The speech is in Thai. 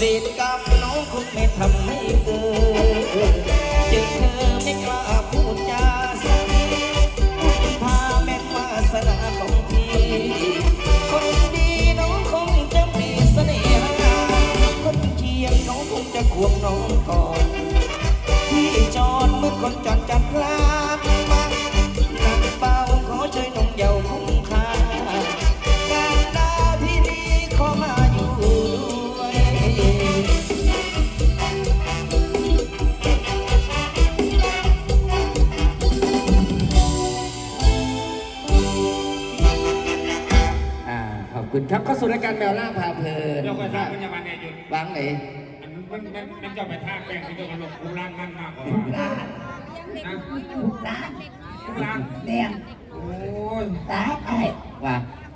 เดทกับน้องคงไม่ทำให้เกิดเจอเธอไม่กล้าพูดจาสักทีพาแม่วาสนาของพี่คนดีน้องคงจะมีเสน่หาคนเคียงน้องคงจะควงน้องก่อนที่จอดเมื่อคนจอดจัดลากมา อ่าขอบคุณครับเข้าสู่รายการแมวล่าพาเพลินเจ้าก็ทราบพยาบาลเนี่ยหยุดวางไหนอันมันมันมันเจ้าไปท่าแป้งที่เจ้าก็ลงกูร่างนั่นมากกว่าร้านนะร้านกูร่างเนี่ยโอ้ยตายไอ้ว่า